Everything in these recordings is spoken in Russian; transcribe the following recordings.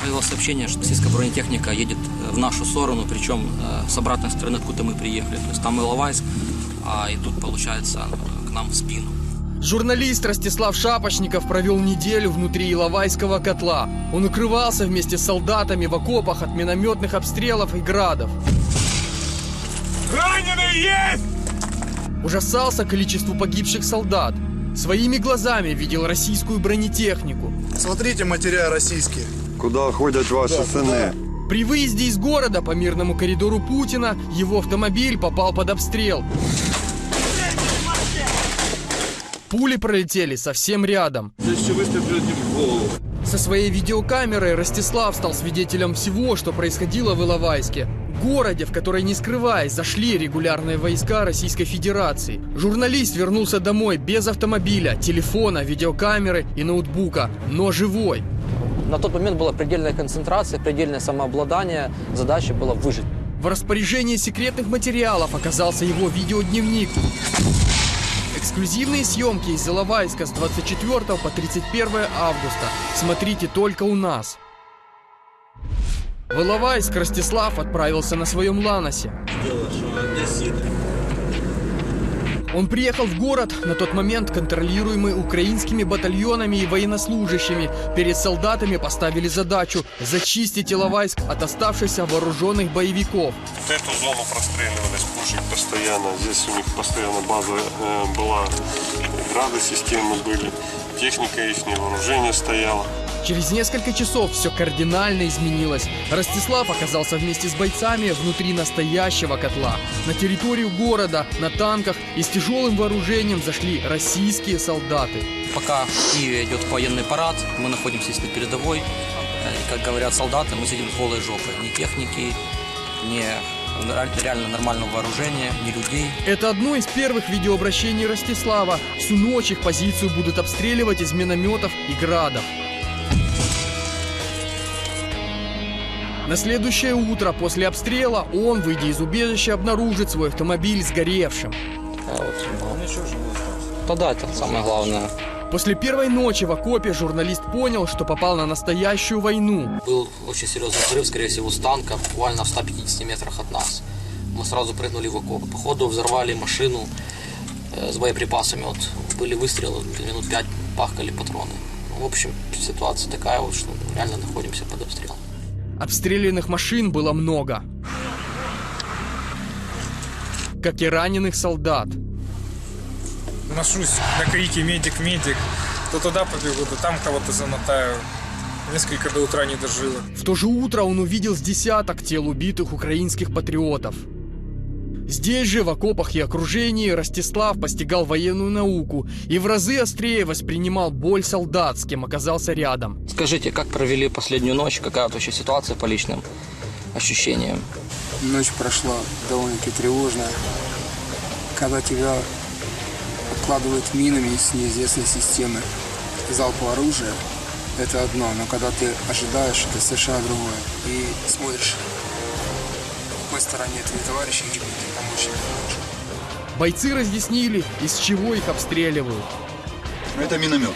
Появилось сообщение, что российская бронетехника едет э, в нашу сторону, причем э, с обратной стороны, откуда мы приехали. То есть там Иловайск, а идут, получается, к нам в спину. Журналист Ростислав Шапошников провел неделю внутри Иловайского котла. Он укрывался вместе с солдатами в окопах от минометных обстрелов и градов. Раненый есть! Ужасался количеству погибших солдат. Своими глазами видел российскую бронетехнику. Смотрите матеря российские. Куда ходят ваши сыны? При выезде из города по мирному коридору Путина его автомобиль попал под обстрел. Пули пролетели совсем рядом. В голову. Со своей видеокамерой Ростислав стал свидетелем всего, что происходило в Иловайске. Городе, в который, не скрываясь, зашли регулярные войска Российской Федерации. Журналист вернулся домой без автомобиля, телефона, видеокамеры и ноутбука, но живой. На тот момент была предельная концентрация, предельное самообладание. Задача была выжить. В распоряжении секретных материалов оказался его видеодневник. Эксклюзивные съемки из Иловайска с 24 по 31 августа. Смотрите только у нас. В Иловайск Ростислав отправился на своем Ланосе. Он приехал в город, на тот момент контролируемый украинскими батальонами и военнослужащими. Перед солдатами поставили задачу зачистить Иловайск от оставшихся вооруженных боевиков. Вот эту зону простреливали с пушек постоянно. Здесь у них постоянно база э, была, грады системы были, техника их, вооружение стояло. Через несколько часов все кардинально изменилось. Ростислав оказался вместе с бойцами внутри настоящего котла. На территорию города, на танках и с тяжелым вооружением зашли российские солдаты. Пока в Киеве идет военный парад, мы находимся здесь на передовой. Э, И, как говорят солдаты, мы сидим с голой жопой. Ни техники, ни реально нормального вооружения, ни людей. Это одно из первых видеообращений Ростислава. Всю ночь их позицию будут обстреливать из минометов и градов. На следующее утро после обстрела он, выйдя из убежища, обнаружит свой автомобиль сгоревшим. А вот, да. Да, это самое главное. После первой ночи в окопе журналист понял, что попал на настоящую войну. Был очень серьезный взрыв, скорее всего, с танка, буквально в 150 метрах от нас. Мы сразу прыгнули в окоп. Походу взорвали машину э, с боеприпасами. Вот были выстрелы, минут пять пахкали патроны. Ну, в общем, ситуация такая вот, что реально находимся под обстрелом. Обстрелянных машин было много. Как и раненых солдат. Ношусь на крики «Медик, медик!» То туда побегу, то там кого-то замотаю. Несколько до утра не дожило. В то же утро он увидел с десяток тел убитых украинских патриотов. Здесь же, в окопах и окружении, Ростислав постигал военную науку и в разы острее воспринимал боль солдат, с кем оказался рядом. Скажите, как провели последнюю ночь? Какая вот вообще ситуация по личным ощущениям? Ночь прошла довольно-таки тревожная. Когда тебя обкладывают минами из неизвестной системы залпового оружия, это одно, но когда ты ожидаешь, это совершенно другое. И смотришь, в какой стороне твои товарищи гибнут, Бойцы разъяснили, из чего их обстреливают. Это миномет.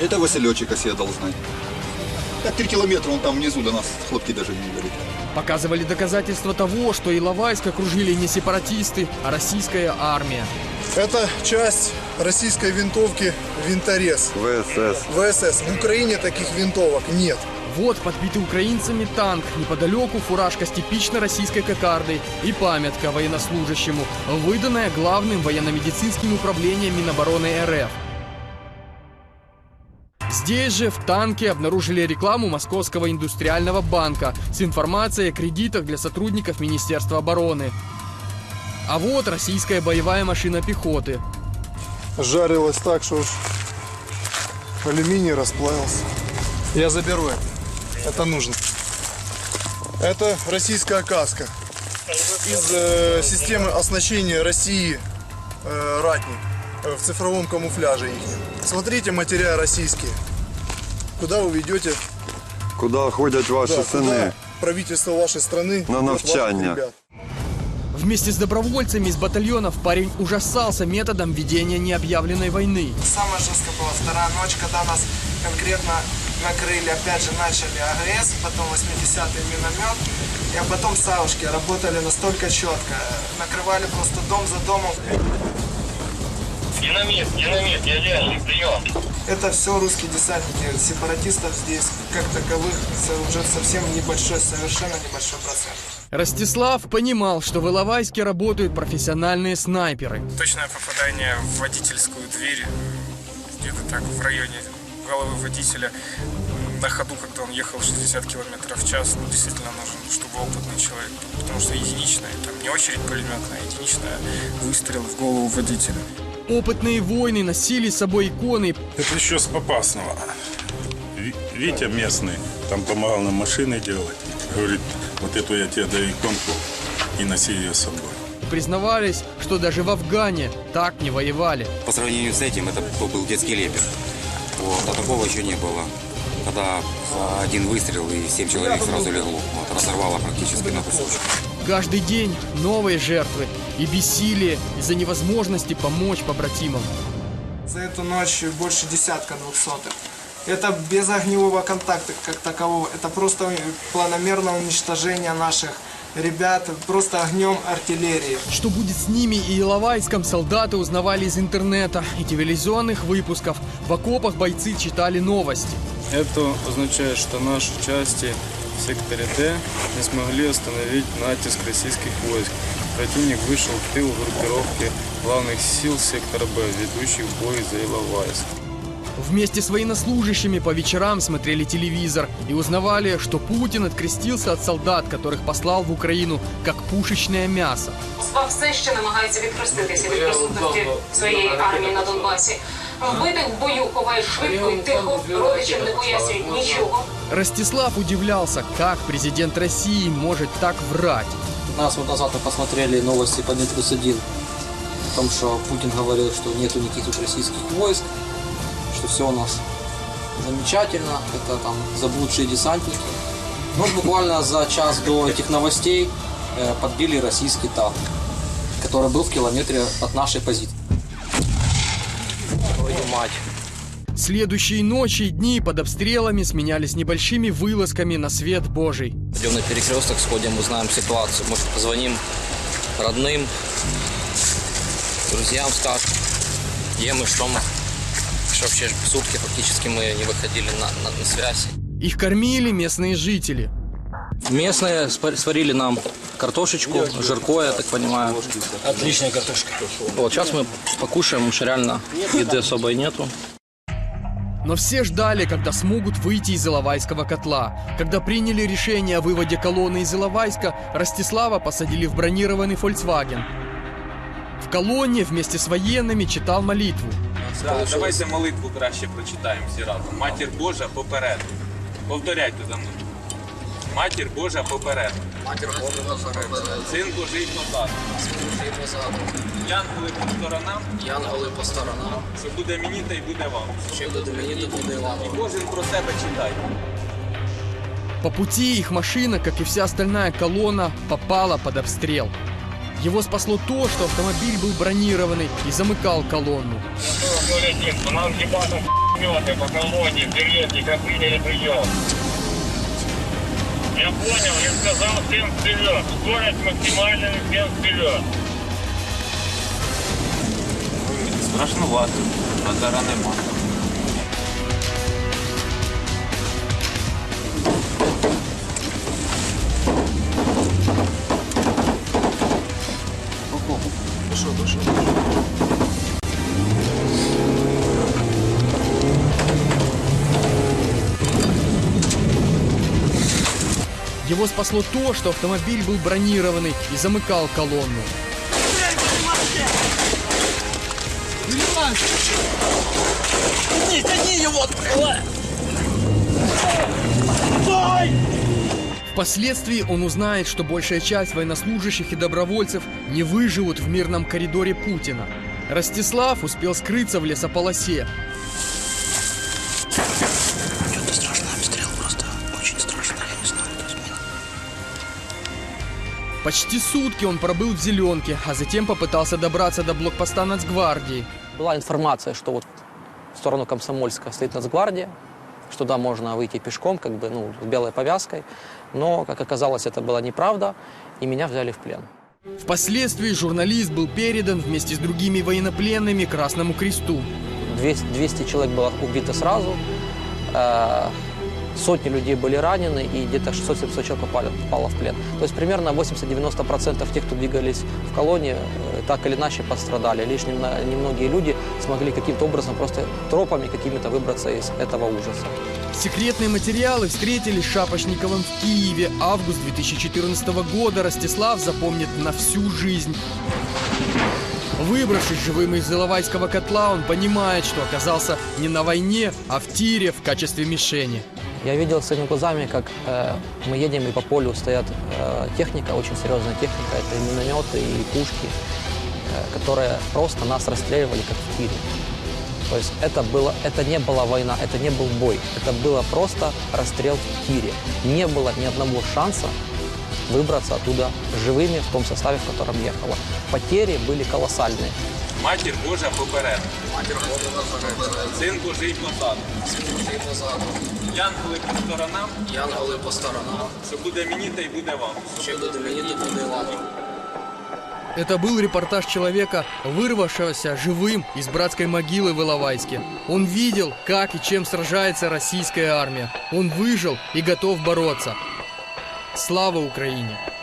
Это Василечек я дал знать. Так три километра он там внизу до нас хлопки даже не говорит. Показывали доказательства того, что Иловайск окружили не сепаратисты, а российская армия. Это часть российской винтовки «Винторез». ВСС. ВСС. В Украине таких винтовок нет. Вот подбитый украинцами танк, неподалеку фуражка с типично российской кокардой и памятка военнослужащему, выданная главным военно-медицинским управлением Минобороны РФ. Здесь же в танке обнаружили рекламу Московского индустриального банка с информацией о кредитах для сотрудников Министерства обороны. А вот российская боевая машина пехоты. Жарилось так, что уж алюминий расплавился. Я заберу это. Это нужно. Это российская каска. Из э, системы оснащения России э, «Ратник» э, в цифровом камуфляже их. Смотрите матеря российские. Куда вы ведете? Куда ходять ваші Да, куда правительство вашей страны На ребят? Вместе с добровольцами из батальонов парень ужасался методом ведения необъявленной войны. Самая жесткая была вторая ночь, когда нас конкретно накрыли, опять же начали АГС, потом 80-й миномет, и а потом саушки работали настолько четко, накрывали просто дом за домом. Динамит, динамит, я реальный прием. Это все русские десантники, сепаратистов здесь как таковых уже совсем небольшой, совершенно небольшой процент. Ростислав понимал, что в Иловайске работают профессиональные снайперы. Точное попадание в водительскую дверь, где-то так в районе головы водителя, на ходу, когда он ехал 60 км в час, ну, действительно нужен, чтобы опытный человек потому что единичная, там не очередь пулеметная, а единичная выстрел в голову водителя. Опытные воины носили с собой иконы, Это еще с Попасного. Ви- Витя местный, там помогал нам машины делать. Говорит, вот эту я тебе даю иконку и носи ее с собой. признавались, что даже в Афгане так не воевали. По сравнению с этим, это был детский лепет. Вот, а такого еще не было. Когда один выстрел и семь человек сразу легло. Вот, разорвало практически на кусочки. Каждый день новые жертвы и бессилие из-за невозможности помочь побратимам. За эту ночь больше десятка двухсотых. Это без огневого контакта как такового. Это просто планомерное уничтожение наших ребят просто огнем артиллерии. Что будет с ними и Иловайском солдаты узнавали из интернета и телевизионных выпусков. В окопах бойцы читали новости. Это означает, что наши части в секторе Д не смогли остановить натиск российских войск. Противник вышел в тыл группировки главных сил сектора Б, ведущих бой за Иловайск. Вместе с военнослужащими по вечерам смотрели телевизор и узнавали, что Путин открестился от солдат, которых послал в Украину как пушечное мясо. Москва все ще намагається відхреститися від присутності своєї армії на Донбасі. Вбитих в бою ховають швидко і тихо, родичам не пояснюють нічого. Ростислав удивлялся, как президент России может так врать. Нас вот назад мы посмотрели новости по Метрус 1 о том, что Путин говорил, что нету никаких тут российских войск, что все у нас замечательно, это там заблудшие десантники. Но буквально за час до этих новостей э, подбили российский танк, который был в километре от нашей позиции. Твою мать. Следующие ночи и дни под обстрелами сменялись небольшими вылазками на свет Божий. Пойдем на перекресток, сходим, узнаем ситуацию. Может, позвоним родным, друзьям скажем, где мы, что мы. Что вообще сутки фактически мы не выходили на, на, на связь. Их кормили местные жители. Местные сварили нам картошечку, жирко, я так понимаю. Отличная картошка. Вот, сейчас мы покушаем, уж реально еды особой нету. Но все ждали, когда смогут выйти из Иловайского котла. Когда приняли решение о выводе колонны из Иловайска, Ростислава посадили в бронированный Volkswagen. В колонне вместе с военными читал молитву. Да, давайте молитву краще прочитаємо всі разом. Матір Божа поперед. Повторяйте за мною. Матір Божа поперед. Матір Божа поперед. Син Божий позаду. Янголи по сторонам. Янголи по сторонам. Що буде мені, та й буде вам. Що буде мені, то буде вам. І кожен про себе читає. По пути их машина, как и вся остальная колонна, попала под обстрел. Его спасло то, что автомобиль был бронированный и замыкал колонну. 01, по нам ебашат меты по колонии, деревни, как приняли прием. Я понял, я сказал всем вперед. Скорость максимальная, всем вперед. Страшнувато. Базара нема. Его спасло то, что автомобиль был бронированный и замыкал колонну. Тяни, тяни его! Впоследствии он узнает, что большая часть военнослужащих и добровольцев не выживут в мирном коридоре Путина. Ростислав успел скрыться в лесополосе. Почти сутки он пробыл в зеленке, а затем попытался добраться до блокпоста Нацгвардии. Была информация, что вот в сторону Комсомольска стоит Нацгвардия, что туда можно выйти пешком, как бы, ну, с белой повязкой. Но, как оказалось, это была неправда, и меня взяли в плен. Впоследствии журналист был передан вместе с другими военнопленными Красному Кресту. 200, 200 человек было убито сразу, э, сотни людей были ранены, и где-то 600-700 человек попали, попало в плен. То есть примерно 80-90% тех, кто двигались в колонии, э, так или иначе пострадали. Лишь немно- немногие люди смогли каким-то образом, просто тропами какими-то выбраться из этого ужаса. Секретные материалы встретились Шапошниковым в Киеве. Август 2014 года Ростислав запомнит на всю жизнь. Выбравшись живым из Иловайского котла, он понимает, что оказался не на войне, а в тире в качестве мишени. Я видел своими глазами, как э, мы едем, и по полю стоят э, техника, очень серьезная техника, это минометы и пушки, э, которые просто нас расстреливали как в тире. То есть это, было, это не была война, это не был бой, это было просто расстрел в тире. Не было ни одного шанса выбраться оттуда живыми в том составе, в котором ехала. Потери были колоссальные. Матір Божа попереду. Син Божий позаду. Янголи по сторонам. Янголи по сторонам. Що буде мені, та й буде вам. Що буде мені, то буде вам. Это был репортаж человека, вырвавшегося живым из братской могилы в Иловайске. Он видел, как и чем сражается российская армия. Он выжил и готов бороться. Слава Украине!